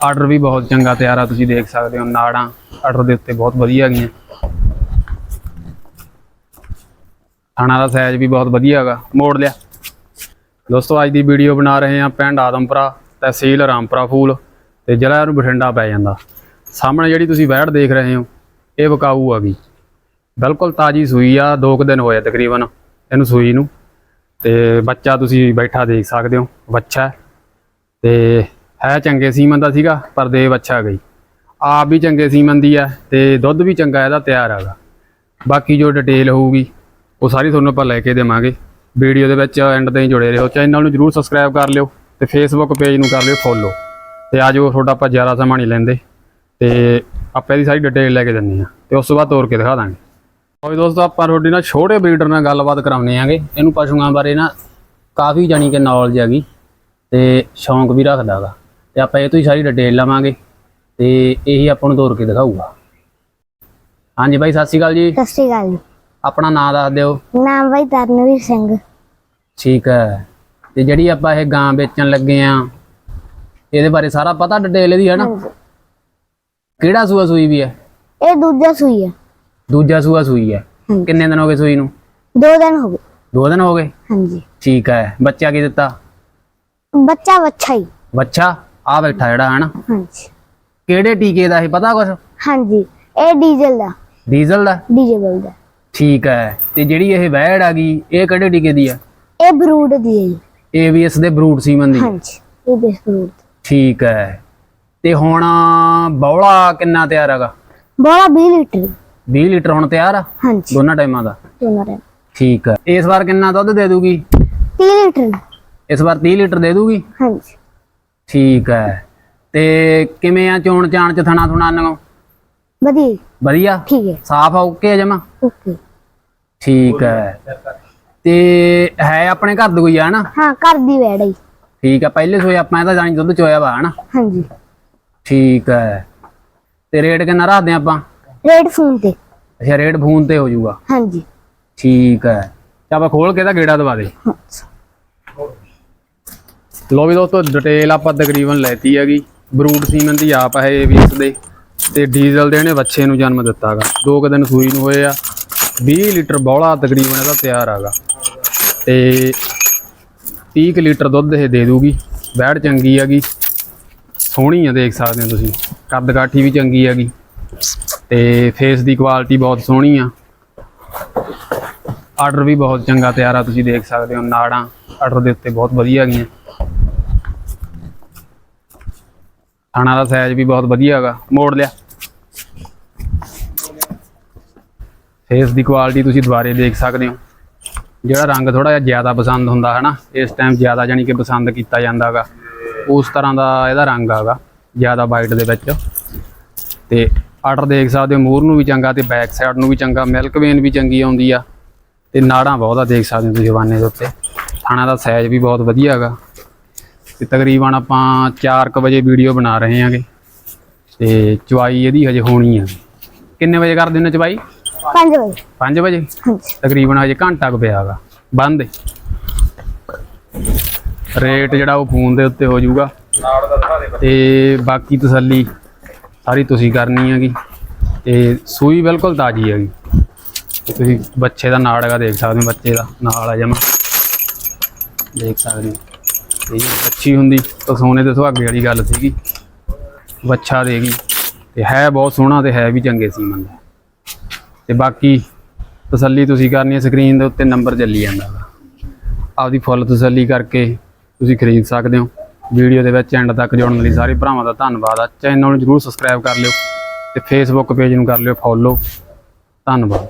Order ਵੀ ਬਹੁਤ ਚੰਗਾ ਤਿਆਰ ਆ, ਤੁਸੀਂ ਦੇਖ ਸਕਦੇ ਹੋ ਨਾੜਾਂ ਆਰਡਰ ਦੇ ਉੱਤੇ ਬਹੁਤ ਵਧੀਆ ਹੈਗੀਆਂ ਥਾਣਾ ਦਾ ਸਾਈਜ਼ ਵੀ ਬਹੁਤ ਵਧੀਆ ਹੈਗਾ, ਮੋੜ ਲਿਆ। ਦੋਸਤੋ, ਅੱਜ ਦੀ ਵੀਡੀਓ ਬਣਾ ਰਹੇ ਹਾਂ ਪਿੰਡ ਆਦਮਪੁਰਾ, ਤਹਿਸੀਲ ਰਾਮਪੁਰਾ ਫੂਲ, ਤੇ ਜ਼ਿਲ੍ਹਾ ਨੂੰ ਬਠਿੰਡਾ ਪੈ ਜਾਂਦਾ। ਸਾਹਮਣੇ ਜਿਹੜੀ ਤੁਸੀਂ ਵੈੜ ਦੇਖ ਰਹੇ ਹੋ, ਇਹ ਬਕਾਊ ਆ ਗਈ। ਬਿਲਕੁਲ ਤਾਜੀ ਸੂਈ ਆ, ਦੋ ਕੁ ਦਿਨ ਹੋਏ ਤਕਰੀਬਨ ਇਹਨੂੰ ਸੂਈ ਨੂੰ। ਤੇ ਬੱਚਾ ਤੁਸੀਂ ਬੈਠਾ ਦੇਖ ਸਕਦੇ ਹੋ, ਬੱਚਾ ਹੈ। ਤੇ ਹੈ ਚੰਗੇ ਸੀਮਨ ਦਾ ਸੀਗਾ, ਪਰ ਦੇਵ ਅੱਛਾ ਗਈ। ਆਪ ਵੀ ਚੰਗੇ ਸੀਮਨ ਦੀ ਆ ਤੇ ਦੁੱਧ ਵੀ ਚੰਗਾ ਇਹਦਾ ਤਿਆਰ ਹੈਗਾ। ਬਾਕੀ ਜੋ ਡਿਟੇਲ ਹੋਊਗੀ, ਉਹ ਸਾਰੀ ਤੁਹਾਨੂੰ ਆਪਾਂ ਲੈ ਕੇ ਦੇਵਾਂਗੇ। ਵੀਡੀਓ ਦੇ ਵਿੱਚ ਐਂਡ ਤਾਈਂ ਜੁੜੇ ਰਹੋ। ਚੈਨਲ ਨੂੰ ਜਰੂਰ ਸਬਸਕ੍ਰਾਈਬ ਕਰ ਲਿਓ ਤੇ ਫੇਸਬੁੱਕ ਪੇਜ ਨੂੰ ਕਰ ਲਿਓ ਫੋਲੋ ਤੇ ਆਜੋ ਤੁਹਾਡਾ ਆਪਾਂ ਜ਼ਿਆਦਾ ਸਮਾਂ ਨਹੀਂ ਲੈਂਦੇ। ਤੇ ਆਪਾਂ ਇਹਦੀ ਸਾਰੀ ਡਿਟੇਲ ਲੈ ਕੇ ਦਿੰਦੇ ਆ ਤੇ ਉਸ ਤੋਂ ਬਾਅਦ ਤੋਰ ਕੇ ਦਿਖਾ ਦਾਂਗੇ। ਹੋਏ ਦੋਸਤੋ, ਆਪਾਂ ਤੁਹਾਡੇ ਨਾਲ ਛੋਟੇ ਬਰੀਡਰ ਨਾਲ ਗੱਲਬਾਤ ਕਰਾਉਂਦੇ ਆਂਗੇ ਇਹਨੂੰ ਪਸ਼ੂਆਂ ਬਾਰੇ ਨਾ ਕਾਫੀ ਜਾਣੀ ਕਿ ਨੌਲੇਜ ਹੈਗੀ। ਤੇ ਸ਼ੌਂਕ ਵੀ ਰੱਖਦਾਗਾ ਤੇ ਆਪਾਂ ਇਹ ਤੋਂ ਹੀ ਸਾਰੀ ਡਿਟੇਲ ਲਵਾਂਗੇ ਤੇ ਇਹੀ ਆਪਾਂ ਨੂੰ ਤੋਰ ਕੇ ਦਿਖਾਊਗਾ। ਹਾਂਜੀ ਬਾਈ ਸਤਿ ਸ਼੍ਰੀ ਅਕਾਲ ਜੀ। ਸਤਿ ਸ਼੍ਰੀ ਅਕਾਲ ਜੀ। ਆਪਣਾ ਨਾਮ ਦੱਸ ਦਿਓ। ਨਾਮ ਬਾਈ ਤਰਨਵੀਰ ਸਿੰਘ। ਠੀਕ ਹੈ। ਤੇ ਜਿਹੜੀ ਆਪਾਂ ਇਹ ਗਾਂ ਵੇਚਣ ਲੱਗੇ ਆ ਇਹਦੇ ਬਾਰੇ ਸਾਰਾ ਪਤਾ ਡਿਟੇਲ ਇਹਦੀ ਹੈ ਨਾ। ਕਿਹੜਾ ਸੂਆ ਸੂਈ ਵੀ ਹੈ? ਇਹ ਦੂਜਾ ਸੂਈ ਹੈ। ਦੂਜਾ ਸੂਆ ਸੂਈ ਹੈ। ਕਿੰਨੇ ਦਿਨ ਹੋ ਗਏ ਸੂਈ ਨੂੰ? ਦੋ ਦਿਨ ਹੋ ਗਏ। ਦੋ ਦਿਨ ਹੋ ਗਏ? ਹਾਂਜੀ। ਠੀਕ ਹੈ। ਬੱਚਾ ਕੀ ਦਿੱਤਾ? ਬੱਚਾ ਬੱਚਾ ਹੀ। ਬੱਚਾ ਆ ਬੈਠਾ ਜਿਹੜਾ ਹੈ ਨਾ ਹਾਂਜੀ। ਕਿਹੜੇ ਟੀਕੇ ਦਾ ਇਹ ਪਤਾ ਕੁਛ? ਹਾਂਜੀ ਇਹ ਡੀਜ਼ਲ ਦਾ। ਡੀਜ਼ਲ ਦਾ? ਡੀਜ਼ਲ ਦਾ। ਠੀਕ ਹੈ ਤੇ ਜਿਹੜੀ ਇਹ ਵੈੜ ਆ ਗਈ ਇਹ ਕਿਹੜੇ ਟੀਕੇ ਦੀ ਆ? ਇਹ ਬਰੂਡ ਦੀ ਹੈ ਜੀ। ਏਵੀਐਸ ਦੇ ਬਰੂਟ ਸੀਮਨ ਦੀ ਹਾਂਜੀ ਇਹ ਦੇਖ ਬਰੂਡ ਠੀਕ ਹੈ ਤੇ ਹੁਣ ਬੌਲਾ ਕਿੰਨਾ ਤਿਆਰ ਹੈਗਾ? ਬੋਲਾ 20 ਲੀਟਰ। 20 ਲੀਟਰ ਹੁਣ ਤਿਆਰ ਆ? ਹਾਂਜੀ। ਦੋਨਾਂ ਟਾਈਮਾਂ ਦਾ? ਦੋਨਾਂ ਦੇ ਠੀਕ ਹੈ ਇਸ ਵਾਰ ਕਿੰਨਾ ਦੁੱਧ ਦੇ ਦੂਗੀ? 30 ਲੀਟਰ। ਇਸ ਵਾਰ 30 ਲੀਟਰ ਦੇ ਦੂਗੀ? ਹਾਂਜੀ। ਠੀਕ ਹੈ। ਤੇ ਕਿਵੇਂ ਆ ਚੋਣ ਚਾਣ ਚ ਥਣਾ ਥੁਣਾ ਨੂੰ ਵਧੀਆ ਵਧੀਆ? ਠੀਕ ਹੈ। ਸਾਫ਼ ਆ ਓਕੇ ਜਮਾ? ਓਕੇ ਠੀਕ ਹੈ। ਤੇ ਹੈ ਆਪਣੇ ਘਰ ਦੀ ਕੋਈ ਆ ਨਾ ਹਾਂ ਘਰ ਦੀ ਵੈੜ ਹੈ। ਠੀਕ ਹੈ ਪਹਿਲੇ ਸੋਏ ਆਪਾਂ ਇਹਦਾ ਜਾਣੀ ਦੁੱਧ ਚੋਇਆ ਵਾ ਹਨਾ? ਹਾਂਜੀ। ਠੀਕ ਹੈ। ਤੇ ਰੇਟ ਕਿੰਨਾ ਰੱਖਦੇ ਆਪਾਂ? ਰੇਡ ਫੋਨ ਤੇ। ਅੱਛਾ ਰੇਟ ਫੋਨ ਤੇ ਹੋ ਜਾਊਗਾ। ਹਾਂਜੀ। ਠੀਕ ਹੈ। ਤੇ ਆਪਾਂ ਖੋਲ ਕੇ ਤਾਂ ਗੇੜਾ ਦਵਾ ਦੇ। ਲੋ ਵੀ ਦੋਸਤੋ ਡਿਟੇਲ ਆਪਾਂ ਤਕਰੀਬਨ ਲੈਤੀ ਹੈਗੀ। ਬਰੂਟ ਸੀਮਨ ਦੀ ਆਪ ਹੈ ਇਹ ਦੇ। ਤੇ ਡੀਜ਼ਲ ਦੇ ਇਹਨੇ ਬੱਚੇ ਨੂੰ ਜਨਮ ਦਿੱਤਾਗਾ। ਦੋ ਕੁ ਦਿਨ ਸੂਈ ਨੂੰ ਹੋਏ ਆ। 20 ਲੀਟਰ ਬੌਲਾ ਤਕਰੀਬਨ ਇਹਦਾ ਤਿਆਰ ਹੈਗਾ ਤੇ 30 ਕੁ ਲੀਟਰ ਦੁੱਧ ਇਹ ਦੇ ਦੂਗੀ। ਵੈੜ ਚੰਗੀ ਹੈਗੀ। ਸੋਹਣੀ ਆ, ਦੇਖ ਸਕਦੇ ਹੋ ਤੁਸੀਂ। ਕੱਦ ਕਾਠੀ ਵੀ ਚੰਗੀ ਹੈਗੀ। ਤੇ ਫੇਸ ਦੀ ਕੁਆਲਿਟੀ ਬਹੁਤ ਸੋਹਣੀ ਆ। ਆਰਡਰ ਵੀ ਬਹੁਤ ਚੰਗਾ, ਤਿਆਰ ਆ। ਤੁਸੀਂ ਦੇਖ ਸਕਦੇ ਹੋ, ਨਾੜਾਂ ਆਰਡਰ ਦੇ ਉੱਤੇ ਬਹੁਤ ਵਧੀਆ ਹੈਗੀਆਂ। ਥਾਣਾ ਦਾ ਸਾਈਜ਼ ਵੀ ਬਹੁਤ ਵਧੀਆ ਹੈਗਾ, ਮੋੜ ਲਿਆ। ਫੇਸ ਦੀ ਕੁਆਲਿਟੀ ਤੁਸੀਂ ਦੁਬਾਰੇ ਦੇਖ ਸਕਦੇ ਹੋ। ਜਿਹੜਾ ਰੰਗ ਥੋੜਾ ਜਿਹਾ ਜ਼ਿਆਦਾ ਪਸੰਦ ਹੁੰਦਾ ਹੈ ਨਾ ਇਸ ਟਾਈਮ ਜ਼ਿਆਦਾ ਜਾਨੀ ਕਿ ਪਸੰਦ ਕੀਤਾ ਜਾਂਦਾ ਹੈਗਾ। ਉਸ ਤਰ੍ਹਾਂ ਦਾ ਇਹਦਾ ਰੰਗ ਹੈਗਾ, ਜ਼ਿਆਦਾ ਵਾਈਟ ਦੇ ਵਿੱਚ। ਤੇ ਆਰਡਰ ਦੇਖ ਸਕਦੇ ਹੋ ਮੂਰ ਨੂੰ ਵੀ ਚੰਗਾ ਤੇ ਬੈਕ ਸਾਈਡ ਨੂੰ ਵੀ ਚੰਗਾ ਮਿਲਕ ਵੇਨ ਵੀ ਚੰਗੀ ਆਉਂਦੀ ਆ। ਤੇ ਨਾੜਾਂ ਬਹੁਤ ਦੇਖ ਸਕਦੇ ਹੋ ਤੁਸੀਂ ਹਵਾਨੇ ਦੇ ਉੱਤੇ। ਥਾਣਾ ਦਾ ਸਾਈਜ਼ ਵੀ ਬਹੁਤ ਵਧੀਆ ਹੈਗਾ। ਤੇ ਤਕਰੀਬਨ ਆਪਾਂ 4:00 ਵਜੇ ਵੀਡੀਓ ਬਣਾ ਰਹੇ ਹਾਂਗੇ ਤੇ ਚਵਾਈ ਇਹਦੀ ਹਜੇ ਹੋਣੀ ਆ। ਕਿੰਨੇ ਵਜੇ ਕਰ ਦਿੰਦੇ ਚਵਾਈ? 5 ਵਜੇ। 5 ਵਜੇ? ਤਕਰੀਬਨ ਹਜੇ ਘੰਟਾ ਕੁ ਪਿਆ ਹੈਗਾ। ਬੰਦ ਰੇਟ ਜਿਹੜਾ ਉਹ ਫੋਨ ਦੇ ਉੱਤੇ ਹੋ ਜਾਊਗਾ। ਤੇ ਬਾਕੀ ਤਸੱਲੀ ਸਾਰੀ ਤੁਸੀਂ ਕਰਨੀ ਹੈਗੀ। ਤੇ ਸੂਈ ਬਿਲਕੁਲ ਤਾਜੀ ਹੈਗੀ। ਤੁਸੀਂ ਬੱਚੇ ਦਾ ਨਾੜ ਹੈਗਾ ਦੇਖ ਸਕਦੇ ਹੋ ਬੱਚੇ ਦਾ ਨਾਲ ਆ ਜਮਾ। ਦੇਖ ਸਕਦੇ ਹੋ। ਇਹ ਬੱਚੀ ਹੁੰਦੀ, ਤਾਂ ਸੋਨੇ ਦੇ ਸੁਹਾਗੇ ਵਾਲੀ ਗੱਲ ਸੀਗੀ। ਬੱਚਾ ਦੇਗੀ ਤੇ ਹੈ ਬਹੁਤ ਸੋਹਣਾ ਤੇ ਹੈ ਵੀ ਚੰਗੇ ਸੀਮਨ ਦਾ। ਤੇ ਬਾਕੀ ਤਸੱਲੀ ਤੁਸੀਂ ਕਰਨੀ ਹੈ ਸਕਰੀਨ ਦੇ ਉੱਤੇ ਨੰਬਰ ਚੱਲੀ ਜਾਂਦਾ ਵਾ। ਆਪਦੀ ਫੁੱਲ ਤਸੱਲੀ ਕਰਕੇ ਤੁਸੀਂ ਖਰੀਦ ਸਕਦੇ ਹੋ। ਵੀਡੀਓ ਦੇ ਵਿੱਚ ਐਂਡ ਤੱਕ ਜੁੜਨ ਲਈ ਸਾਰੇ ਭਰਾਵਾਂ ਦਾ ਧੰਨਵਾਦ ਆ। ਚੈਨਲ ਨੂੰ ਜਰੂਰ ਸਬਸਕ੍ਰਾਈਬ ਕਰ ਲਿਓ ਤੇ ਫੇਸਬੁੱਕ ਪੇਜ ਨੂੰ ਕਰ ਲਿਓ ਫੋਲੋ ਧੰਨਵਾਦ।